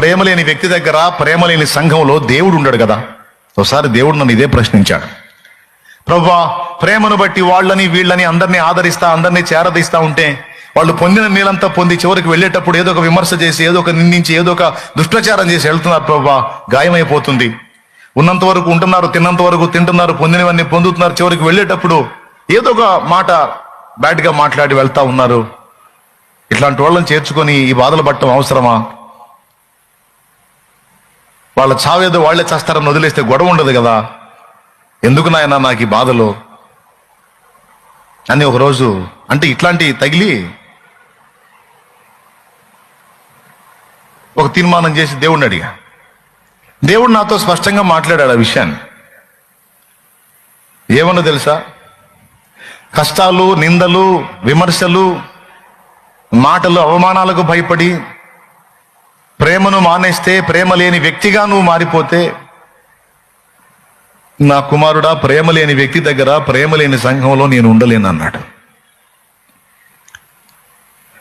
ప్రేమ లేని వ్యక్తి దగ్గర ప్రేమ లేని సంఘంలో దేవుడు ఉండడు కదా? ఒకసారి దేవుడు నన్ను ఇదే ప్రశ్నించాడు. ప్రభా ప్రేమను బట్టి వాళ్ళని వీళ్ళని అందరినీ ఆదరిస్తా అందరినీ చేరదీస్తా ఉంటే వాళ్ళు పొందిన నీళ్ళంతా పొంది చివరికి వెళ్ళేటప్పుడు ఏదో ఒక విమర్శ చేసి ఏదో ఒక నిందించి ఏదో ఒక దుష్టచారం చేసి వెళ్తున్నారు ప్రభా. గాయమైపోతుంది. ఉన్నంత వరకు ఉంటున్నారు తిన్నంత వరకు తింటున్నారు పొందినవన్నీ పొందుతున్నారు చివరికి వెళ్ళేటప్పుడు ఏదో ఒక మాట బ్యాడ్గా మాట్లాడి వెళ్తా ఉన్నారు. ఇట్లాంటి వాళ్ళని చేర్చుకొని ఈ బాధలు పట్టడం అవసరమా? వాళ్ళ చావేదో వాళ్ళే చేస్తారని వదిలేస్తే గొడవ ఉండదు కదా. ఎందుకు నాయన నాకు ఈ బాధలు? అని ఒకరోజు అంటే ఇట్లాంటి తగిలి ఒక తీర్మానం చేసి దేవుడిని అడిగా. దేవుడు నాతో స్పష్టంగా మాట్లాడాడు ఆ విషయాన్ని. ఏమన్నా తెలుసా? కష్టాలు నిందలు విమర్శలు మాటలు అవమానాలకు భయపడి ప్రేమను మానేస్తే ప్రేమ లేని వ్యక్తిగా నువ్వు మారిపోతే నా కుమారుడా ప్రేమ లేని వ్యక్తి దగ్గర ప్రేమ లేని సంఘంలో నేను ఉండలేను అన్నాడు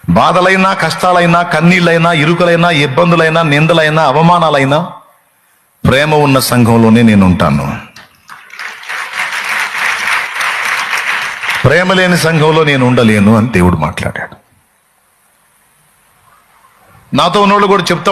బాధలైనా కష్టాలైనా కన్నీళ్ళైనా ఇరుకులైనా ఇబ్బందులైనా నిందలైనా అవమానాలైనా ప్రేమ ఉన్న సంఘంలోనే నేను ఉంటాను. ప్రేమ లేని సంఘంలో నేను ఉండలేను అని దేవుడు మాట్లాడాడు. నాతో ఉన్నోళ్ళు కూడా చెప్తా